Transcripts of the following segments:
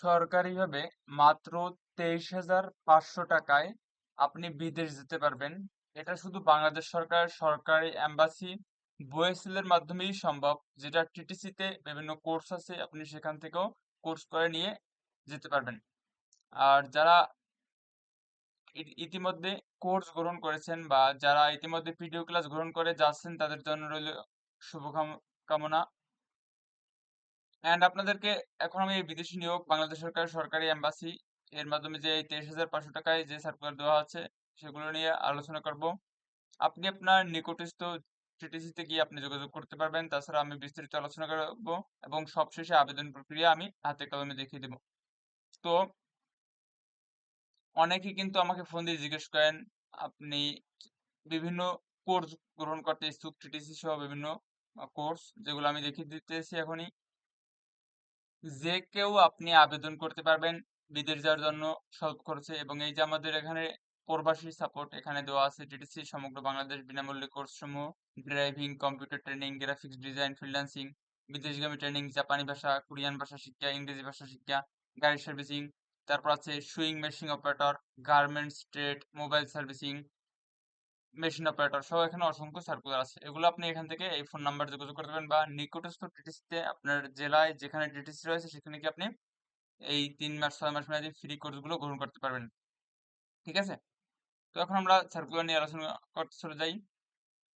সরকারিভাবে মাত্র তেইশ হাজার পাঁচশো টাকায় আপনি বিদেশ যেতে পারবেন। এটা শুধু বাংলাদেশ সরকার, সরকারি এম্বাসি বুয়েসেলের মাধ্যমেই সম্ভব। যেটা টিটিসিতে বিভিন্ন কোর্স আছে, আপনি সেখান থেকেও কোর্স করে নিয়ে যেতে পারবেন। আর যারা ইতিমধ্যে কোর্স গ্রহণ করেছেন বা যারা ইতিমধ্যে ভিডিও ক্লাস গ্রহণ করে যাচ্ছেন, তাদের জন্য রইল শুভকামনা অ্যান্ড আপনাদেরকে এখন আমি বিদেশি নিয়োগ বাংলাদেশ সরকার, সরকারি এম্বাসি এর মাধ্যমে যে তেইশ হাজার পাঁচশো টাকায় যে সার্কুলার দেওয়া আছে, সেগুলো নিয়ে আলোচনা করব। আপনি আপনার নিকটস্থ টিটিসিতে গিয়ে আপনি যোগাযোগ করতে পারবেন। তাছাড়া আমি বিস্তারিত আলোচনা করব এবং সবশেষে আবেদন প্রক্রিয়া আমি হাতে কলমে দেখিয়ে দেব। তো অনেকেই কিন্তু আমাকে ফোন দিয়ে জিজ্ঞেস করেন, আপনি বিভিন্ন কোর্স গ্রহণ করতে ইচ্ছুক টিটিসি সহ বিভিন্ন কোর্স যেগুলো আমি দেখিয়ে দিতেছি এখনই? যে কেউ আপনি আবেদন করতে পারবেন বিদেশ যাওয়ার জন্য স্বল্প খরচে এবং এই যে আমাদের এখানে প্রবাসী সাপোর্ট এখানে দেওয়া আছে টিটিসি সমগ্র বাংলাদেশ বিনামূল্যে কোর্স সমূহ driving computer training graphics design freelancing বিদেশগামী training জাপানি ভাষা, কোরিয়ান ভাষা শিক্ষা, ইংরেজি ভাষা শিক্ষা গাড়ি সার্ভিসিং তারপর আছে sewing machine operator garments trade mobile servicing machine operator সহ এখানে অসংখ্য সার্কুলার আছে। এগুলো আপনি এখান থেকে এই ফোন নাম্বার যোগাযোগ করতে পারেন বা নিকটস্থ টিটিসিতে আপনার জেলায় যেখানে টিটিসি রয়েছে সেখানে কি আপনি এই তিন মাস, ছয় মাস মেয়াদি ফ্রি কোর্সগুলো গ্রহণ করতে পারবেন। ঠিক আছে? তো এখন আমরা সার্কুলার নিয়ে আলোচনা করতে চলে যাই।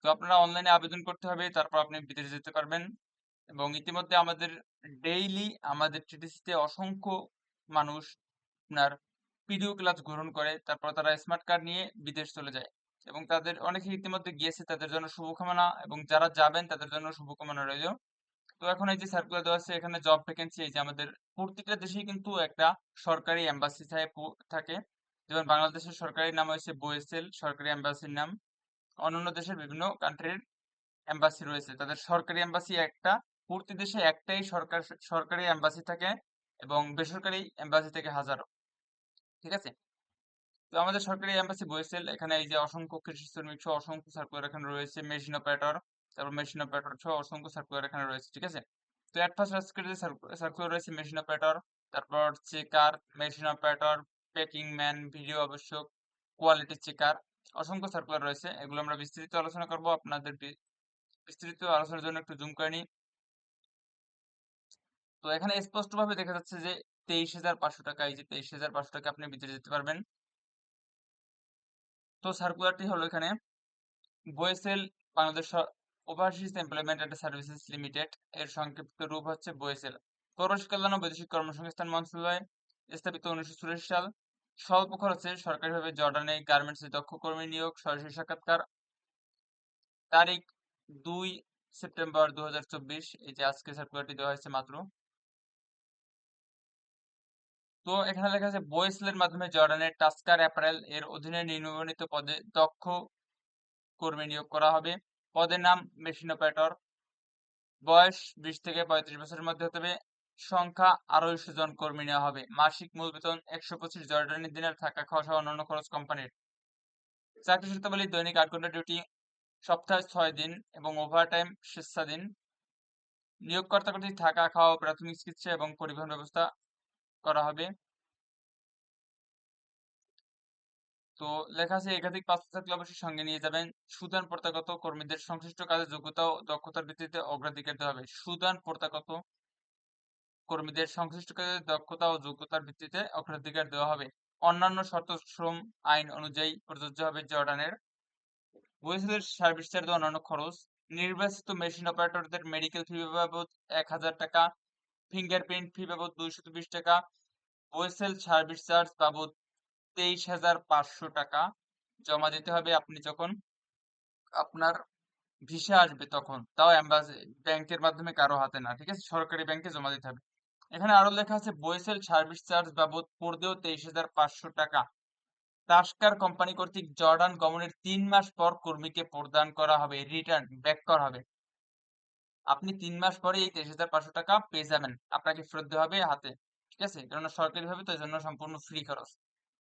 তো আপনারা অনলাইনে আবেদন করতে হবে, তারপর আপনি বিদেশে যেতে পারবেন এবং ইতিমধ্যে আমাদের ডেইলি আমাদের টিটিসিতে অসংখ্য মানুষ আপনার পিডিও ক্লাস গ্রহণ করে, তারপর তারা স্মার্ট কার্ড নিয়ে বিদেশ চলে যায়। এবং তাদের অনেকে ইতিমধ্যে গিয়েছে তাদের জন্য শুভকামনা এবং যারা যাবেন তাদের জন্য শুভকামনা রইল। তো এখন এই যে সার্কুলার দেওয়া আছে, এখানে জব ভ্যাকেন্সি এই যে আমাদের প্রত্যেকটা দেশেই কিন্তু একটা সরকারি এম্বাসি থাকে। যেমন বাংলাদেশের সরকারি নাম হয়েছে বোয়েসেল সরকারি এম্বাসির নাম। অন্যান্য দেশের বিভিন্ন কান্ট্রির এম্বাসি রয়েছে। তাদের সরকারি এম্বাসি একটা, প্রতি দেশে একটাই সরকার, সরকারি এম্বাসি থাকে এবং বেসরকারি এম্বাসি থেকে হাজারো। ঠিক আছে? তো আমাদের সরকারি এম্বাসি বয়েসেল এখানে এই যে অসংখ্য কৃষি শ্রমিক সহ অসংখ্য সার্কুলার এখানে রয়েছে মেশিন অপারেটর তারপর মেশিন অপারেটর সহ অসংখ্য সার্কুলার এখানে রয়েছে, ঠিক আছে? তো অ্যাট ফার্স্ট আজকের যে সার্কুলার রয়েছে মেশিন অপারেটর তারপর checker machine operator packing man video আবশ্যক কোয়ালিটি চেকার অসংখ্য সার্কুলার রয়েছে, এগুলো আমরা বিস্তারিত আলোচনা করব আপনাদের বিস্তারিত আলোচনার জন্য একটু জুম করে নিই। তো এখানে স্পষ্টভাবে দেখা যাচ্ছে যে তেইশ হাজার পাঁচশো টাকা, এই যে তেইশ হাজার পাঁচশো টাকা আপনি ভিতরে যেতে পারবেন। তো সার্কুলারটি হলো এখানে BOESL Bangladesh overseas employment services limited এর সংক্ষিপ্ত রূপ হচ্ছে বয়েসেল প্রবাসী কল্যাণ ও বৈদেশিক কর্মসংস্থান মন্ত্রণালয় স্থাপিত উনিশশো চুরাশি সাল। স্বল্প খরচে সরকারিভাবে জর্ডানে গার্মেন্টসে দক্ষ কর্মী নিয়োগ, সরাসরি সাক্ষাৎকার। তারিখ দুই সেপ্টেম্বর দু হাজার চব্বিশ, এই যে আজকে সার্কুলারটি দেওয়া হয়েছে মাত্র। তো এখানে লেখা আছে বয়েসলের মাধ্যমে জর্ডানের টাস্কার অ্যাপারেল এর অধীনে নিম্নবর্ণিত পদে দক্ষ কর্মী নিয়োগ করা হবে। পদের নাম মেশিন অপারেটর বয়স বিশ থেকে পঁয়ত্রিশ বছরের মধ্যে হতে হবে। সংখ্যা আড়াইশো জন কর্মী নেওয়া হবে। মাসিক মূল বেতন একশো পঁচিশ জর্ডানি দিনের থাকা খাওয়া সহ অন্যান্য খরচ কোম্পানির। চাকরি শর্তাবলী দৈনিক আট ঘণ্টা ডিউটি, সপ্তাহে ছয় দিন এবং ওভার টাইম স্বেচ্ছাদিন নিয়োগকর্তা কর্তৃক থাকা, খাওয়া প্রাথমিক চিকিৎসা এবং পরিবহন ব্যবস্থা করা হবে। তো লেখা আছে, একাধিক পাসপোর্ট থাকলে অবশ্যই সঙ্গে নিয়ে যাবেন। সুদান প্রত্যাগত কর্মীদের সংশ্লিষ্ট কাজে যোগ্যতা ও দক্ষতার ভিত্তিতে অগ্রাধিকার দেওয়া হবে। সুদান প্রত্যাগত কর্মীদের সংশ্লিষ্ট কাজে দক্ষতা ও যোগ্যতার ভিত্তিতে অগ্রাধিকার দেওয়া হবে। অন্যান্য শর্ত শ্রম আইন অনুযায়ী প্রযোজ্য হবে জর্ডানের। বইসেলের সার্ভিস চার্জ অন্যান্য খরচ। নির্বাচিত মেশিন অপারেটরদের মেডিকেল ফি বাবদ এক হাজার টাকা। ফিঙ্গারপ্রিন্ট ফি বাবদ দুইশো বিশ টাকা ওয়েসেল সার্ভিস চার্জ বাবদ তেইশ হাজার পাঁচশো টাকা জমা দিতে হবে। আপনি যখন আপনার ভিসা আসবে তখন, তাও অ্যাম্বাসি ব্যাংকের মাধ্যমে কারও হাতে না, ঠিক আছে? সরকারি ব্যাংকে জমা দিতে হবে। এখানে আরও লেখা আছে বয়েসেল সার্ভিস চার্জ বাবদ পড়বেও তেইশ হাজার পাঁচশো টাকা। তাস্কার কোম্পানি কর্তৃক জর্ডান গমনের তিন মাস পর কর্মীকে প্রদান করা হবে রিটার্ন ব্যাক করা হবে। আপনি তিন মাস পরে এই তেইশ হাজার পাঁচশো টাকা পেয়ে যাবেন। আপনাকে ফেরত দেওয়া হবে হাতে, ঠিক আছে? কেননা সরকারি ভাবে তো এই জন্য সম্পূর্ণ ফ্রি খরচ।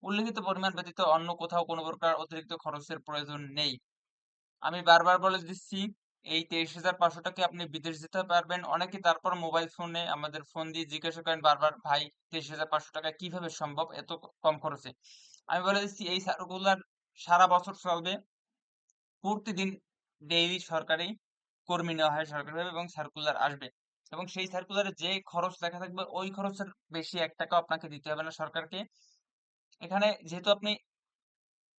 উল্লেখিত পরিমাণ ব্যতীত অন্য কোথাও কোনো প্রকার অতিরিক্ত খরচের প্রয়োজন নেই। আমি বারবার বলে দিচ্ছি, এই তেইশ হাজার পাঁচশো টাকা আপনি বিদেশ যেতে পারবেন। অনেকে তারপর মোবাইল ফোনে আমাদের ফোন দিয়ে জিজ্ঞাসা করেন, বারবার ভাই, তেইশ হাজার পাঁচশো টাকা কীভাবে সম্ভব? এত কম খরচে? আমি বলে দিচ্ছি, এই সার্কুলার সারা বছর চলবে। প্রতিদিন ডেইলি সরকারি কর্মী নেওয়া হয় সরকারিভাবে এবং সার্কুলার আসবে। এবং সেই সার্কুলারে যে খরচ লেখা থাকবে, ওই খরচের বেশি এক টাকাও আপনাকে দিতে হবে না সরকারকে। এখানে যেহেতু আপনি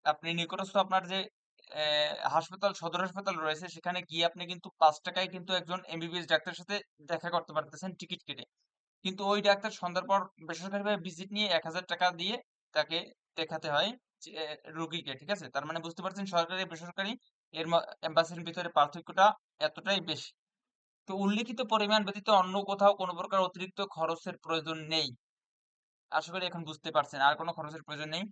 আপনি নিকটস্থ আপনার যে হাসপাতাল, সদর হাসপাতাল রয়েছে, সেখানে গিয়ে আপনি কিন্তু পাঁচ টাকায় কিন্তু একজন এমবিবিএস ডাক্তারের সাথে দেখা করতে পারতেছেন টিকিট কেটে। কিন্তু ওই ডাক্তার সন্ধ্যার পর বেসরকারিভাবে ভিজিট নিয়ে এক হাজার টাকা দিয়ে তাকে দেখাতে হয় রোগীকে, ঠিক আছে? তার মানে বুঝতে পারছেন সরকারি, বেসরকারি এর এম্বাসির ভিতরে পার্থক্যটা এতটাই বেশি। তো উল্লিখিত পরিমাণ ব্যতীত অন্য কোথাও কোনো প্রকার অতিরিক্ত খরচের প্রয়োজন নেই। আশা করি এখন বুঝতে পারছেন, আর কোনো খরচের প্রয়োজন নেই।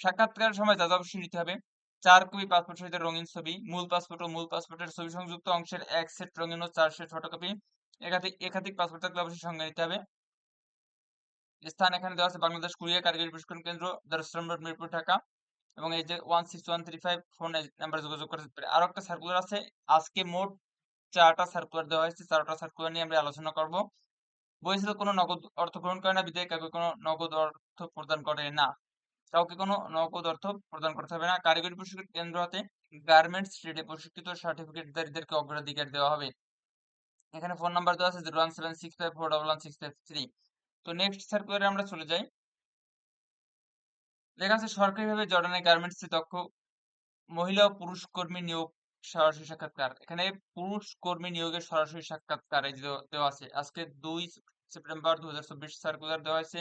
সাক্ষাৎকারের সময় যা অবশ্যই নিতে হবে। চার কপি পাসপোর্ট সহিত রঙিন ছবি, মূল পাসপোর্ট ও মূল পাসপোর্টের ছবি সংযুক্ত অংশের এক সেট রঙিন ও চার সেট ফটোকপি একাধিক একাধিক পাসপোর্ট থাকলে অবশ্যই সঙ্গে নিতে হবে। স্থান এখানে দেওয়া আছে বাংলাদেশ কুরিয়া কারিগরি প্রশিক্ষণ কেন্দ্র রোড, মিরপুর, ঢাকা। এবং এই যে one six one three five phone নাম্বারে যোগাযোগ করতে পারে আরও একটা সার্কুলার আছে। আজকে মোট চারটা সার্কুলার দেওয়া হয়েছে। চারটা সার্কুলার নিয়ে আমরা আলোচনা করব। বইছিল কোনো নগদ অর্থ গ্রহণ করে না বিদায় কাউকে কোনো নগদ অর্থ প্রদান করে না। কাউকে কোনো নগদ অর্থ প্রদান করতে হবে না। কারিগরি প্রশিক্ষণ কেন্দ্র হাতে গার্মেন্টস ট্রেডে প্রশিক্ষিত সার্টিফিকেটধারীদেরকে অগ্রাধিকার দেওয়া হবে। এখানে ফোন নাম্বার দেওয়া আছে zero one seven six five four double one six five three তো নেক্সট সার্কুলারে আমরা চলে যাই। লেখা আছে সরকারিভাবে জর্ডানের গার্মেন্টসে দক্ষ মহিলা ও পুরুষ কর্মী নিয়োগ সরাসরি সাক্ষাৎকার। এখানে পুরুষ কর্মী নিয়োগের সরাসরি সাক্ষাৎকার দেওয়া আছে। আজকে দুই সেপ্টেম্বর দু হাজার চব্বিশ সার্কুলার দেওয়া হয়েছে।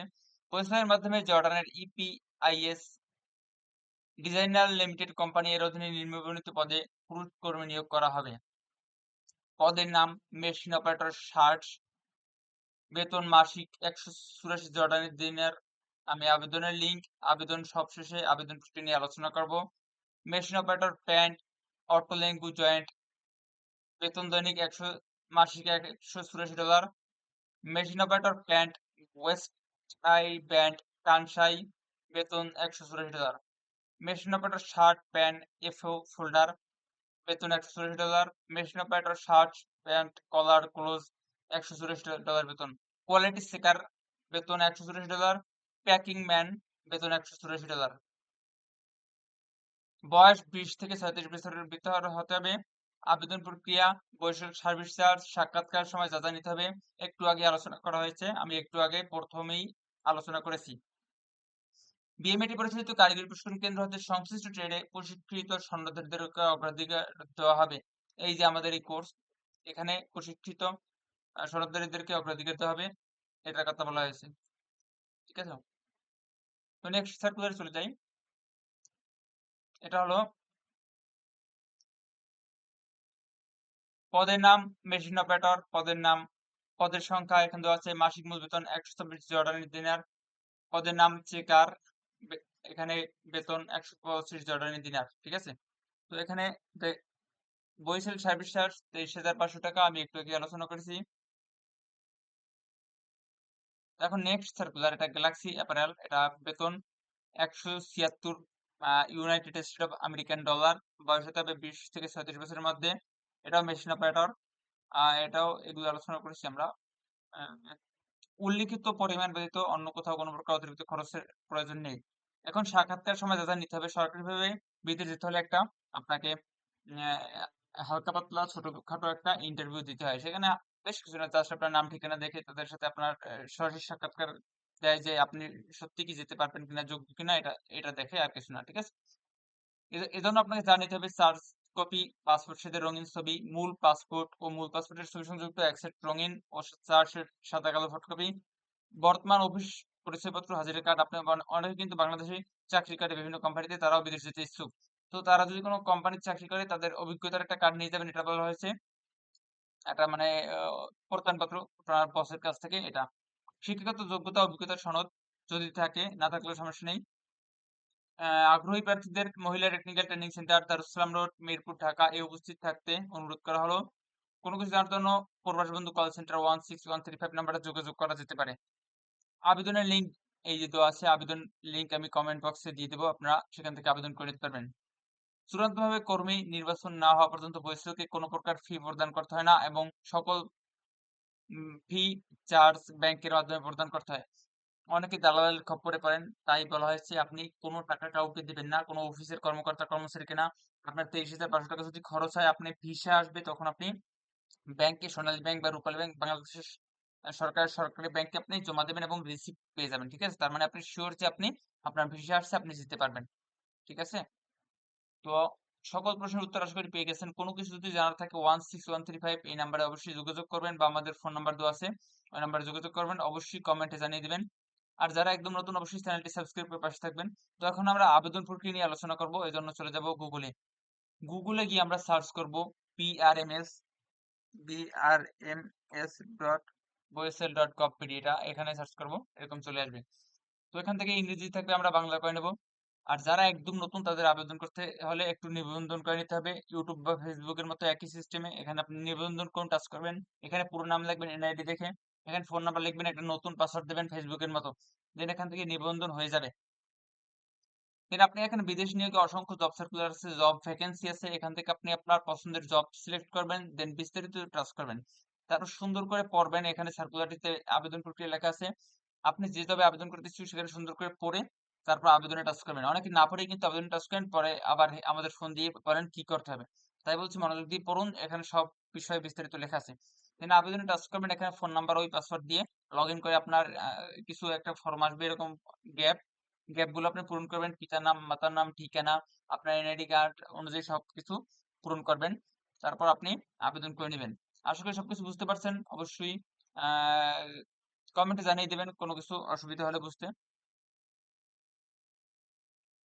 পরিশ্রমের মাধ্যমে জর্ডানের ইপিআইএস ডিজাইনার লিমিটেড কোম্পানি এর অধীনে নিম্নবর্ণিত পদে পুরুষ কর্মী নিয়োগ করা হবে। পদের নাম মেশিন অপারেটর ষাট, বেতন মাসিক একশো চুরাশি জর্ডানের দিনের আমি আবেদনের লিঙ্ক আবেদন সবশেষে আবেদন প্রক্রিয়া নিয়ে আলোচনা করব। মেশিন অপারেটর প্যান্ট অটোলেঙ্গু জয়েন্ট বেতন দৈনিক একশো, মাসিক একশো চুরাশি dollar machine operator pant waist I band Kansai বেতন একশো চুরাশি dollar machine operator shirt pant এফও folder বেতন একশো চুরাশি dollar machine operator shirt pant collar close একশো চুরাশি ডলার বেতন। কোয়ালিটি সেকার বেতন একশো চুরাশি ডলার প্যাকিং ম্যান, বেতন একশো চুরাশি ডলার। বয়স বিশ থেকে ছয়ত্রিশ বছরের ভিতর হতে হবে। আবেদন প্রক্রিয়া বৈষয়িক সার্ভিস চার্জ, সাক্ষাৎকার সময় যা যা নিতে হবে। একটু আগে আলোচনা করা হয়েছে। আমি একটু আগে প্রথমেই আলোচনা করেছি। বিএমএটি পরিচালিত কারিগরি প্রশিক্ষণ কেন্দ্র হতে সংশ্লিষ্ট ট্রেডে প্রশিক্ষিত সন্ন্যদেরকে অগ্রাধিকার দেওয়া হবে। এই যে আমাদের এই কোর্স, এখানে প্রশিক্ষিত সনদদারীদেরকে অগ্রাধিকার দেওয়া হবে। এটার কথা বলা হয়েছে। ঠিক আছে? তো নেক্সট সার্কুলারে চলে যাই। এটা হলো পদের নাম মেশিন অপারেটর পদের নাম, পদের সংখ্যা, এখানে দেওয়া আছে মাসিক মূল বেতন একশো চব্বিশ জর্ডানি দিনার পদের নাম চেকার এখানে বেতন একশো পঁচিশ জর্ডানি দিনার ঠিক আছে? তো এখানে বইসেল সার্ভিস চার্জ তেইশ হাজার পাঁচশো টাকা, আমি একটু আগে আলোচনা করেছি। এখন নেক্সট সার্কুলার এটা গ্যালাক্সি অ্যাপারেল এটা বেতন একশো ছিয়াত্তর united state of American dollar বয়স হতে হবে বিশ থেকে ছয়ত্রিশ বছরের মধ্যে। এটাও মেশিন অপারেটর এটাও এগুলো আলোচনা করেছি আমরা। উল্লিখিত পরিমাণ ব্যতীত অন্য কোথাও কোনো প্রকার অতিরিক্ত খরচের প্রয়োজন নেই। এখন সাক্ষাৎকার সময় যা যা নিতে হবে সরকারিভাবে বিদেশ যেতে হলে একটা আপনাকে হালকা পাতলা, ছোটখাটো একটা ইন্টারভিউ দিতে হয়। সেখানে বেশ কিছু না জাস্ট আপনার নাম ঠিকানা দেখে তাদের সাথে আপনার সরাসরি সাক্ষাৎকার দেয় যে আপনি সত্যি কি যেতে পারবেন কিনা, যোগ্য কিনা, এটা এটা দেখে আর কিছু না, ঠিক আছে? এজন্য আপনাকে জানিতে হবে চার্জ কপি, পাসপোর্ট সাথে রঙিন ছবি, মূল পাসপোর্ট ও মূল পাসপোর্টের ছবি সংযুক্ত, এক রঙিন ও চার সাদা কালো ফটোকপি বর্তমান অফিস পরিচয়পত্র, হাজিরা কার্ড, আপনি অনেকে কিন্তু বাংলাদেশে চাকরি করে বিভিন্ন কোম্পানিতে, তারাও বিদেশ যেতে ইচ্ছুক। তো তারা যদি কোনো কোম্পানির চাকরি করে, তাদের অভিজ্ঞতার একটা কার্ড নিয়ে যাবেন, এটা বলা হয়েছে। এটা মানে প্রত্যয়নপত্র আপনার বসের কাছ থেকে এটা। শিক্ষাগত যোগ্যতা অভিজ্ঞতা সনদ যদি থাকে, না থাকলেও সমস্যা নেই। আগ্রহী প্রার্থীদের মহিলা technical training center Darussalam road Mirpur, Dhaka এ উপস্থিত থাকতে অনুরোধ করা হলো। কোনো কিছু জানার জন্য Probash Bondhu call center one six one three five নাম্বারে যোগাযোগ করা যেতে পারে। আবেদনের লিঙ্ক এই যে দেওয়া আছে, আবেদন লিঙ্ক আমি কমেন্ট বক্সে দিয়ে দেবো। আপনারা সেখান থেকে আবেদন করে দিতে পারবেন। চূড়ান্তভাবে কর্মী নির্বাচন না হওয়া পর্যন্ত বৈশ্বিকে কোনো প্রকার ফি প্রদান করতে হয় না এবং সকল ফি চার্জ ব্যাংকের মাধ্যমে প্রদান করতে হয়। অনেকে দালালের খপ্পরে পড়েন তাই বলা হয়েছে আপনি কোনো টাকা কাউকে দিবেন না কোনো অফিসের কর্মকর্তা কর্মচারীকে না। আপনার তেইশ হাজার পাঁচশো টাকা যদি খরচ হয় আপনি ভিসা আসবে তখন আপনি ব্যাংকে সোনালী ব্যাংক বা রূপালী ব্যাংক বাংলাদেশের আহ, সরকারের সরকারি ব্যাংকে আপনি জমা দেবেন এবং রিসিপ্ট পেয়ে যাবেন ঠিক আছে? তার মানে আপনি শিওর যে আপনি আপনার ভিসা আসছে আপনি যেতে পারবেন ঠিক আছে? তো সকল প্রশ্নের উত্তর আশা করি পেয়ে গেছেন। কোনো কিছু যদি জানার থাকে one six one three five এই নাম্বারে অবশ্যই যোগাযোগ করবেন বা আমাদের ফোন নাম্বার দেওয়া আছে, ওই নাম্বারে যোগাযোগ করবেন, অবশ্যই কমেন্টে জানিয়ে দিবেন। আর যারা একদম নতুন অবশ্যই চ্যানেলটি সাবস্ক্রাইব করে পাশে থাকবেন। তো এখন আমরা আবেদন প্রক্রিয়া নিয়ে আলোচনা করব এই জন্য চলে যাব গুগলে গুগলে গিয়ে আমরা সার্চ করব PRMS BRMS dot BOESL dot gov BD এটা এখানে সার্চ করব, এরকম চলে আসবে। তো এখান থেকে ইংরেজি থাকবে, আমরা বাংলা করে নেব। আর যারা একদম নতুন তাদের আবেদন করতে হলে একটু নিবন্ধন করে নিতে হবে। ইউটিউব বা ফেসবুকের মতো একই সিস্টেমে এখানে আপনি নিবন্ধন কোন টাচ করবেন? এখানে পুরো নাম লিখবেন এনআইডি দেখে। এখানে ফোন নাম্বার লিখবেন, একটা নতুন পাসওয়ার্ড দেবেন ফেসবুকের মতো। দেন এখান থেকে নিবন্ধন হয়ে যাবে। দেন আপনি এখানে বিদেশ নিয়োগে অসংখ্য জব সার্কুলার আছে জব ভ্যাকেন্সি আছে। এখান থেকে আপনি আপনার পছন্দের জব সিলেক্ট করবেন দেন বিস্তারিত টাচ করবেন। তারপর সুন্দর করে পড়বেন। এখানে সার্কুলারটিতে আবেদন প্রক্রিয়া লেখা আছে। আপনি যে জবে আবেদন করতে ইচ্ছুক সেখানে সুন্দর করে পড়ে তারপর আবেদনে টাচ করবেন অনেকে না পড়েই কিন্তু আবেদনে টাচ করেন, পরে আবার আমাদের ফোন দিয়ে বলেন কি করতে হবে। তাই বলছি, মনোযোগ দিয়ে পড়ুন, এখানে সব বিষয়ে বিস্তারিত লেখা আছে। দেন আবেদনে টাচ করবেন, এখানে ফোন নাম্বার ওই পাসওয়ার্ড দিয়ে লগ করে আপনার কিছু একটা ফর্ম আসবে, এরকম গ্যাপ গ্যাপগুলো আপনি পূরণ করবেন পিতার নাম, মাতার নাম, ঠিকানা, আপনার এনআইডি কার্ড অনুযায়ী সবকিছু পূরণ করবেন। তারপর আপনি আবেদন করে নেবেন। আশা করি সবকিছু বুঝতে পারছেন। অবশ্যই কমেন্টে জানিয়ে দেবেন, কোনো কিছু অসুবিধা হলে বুঝতে।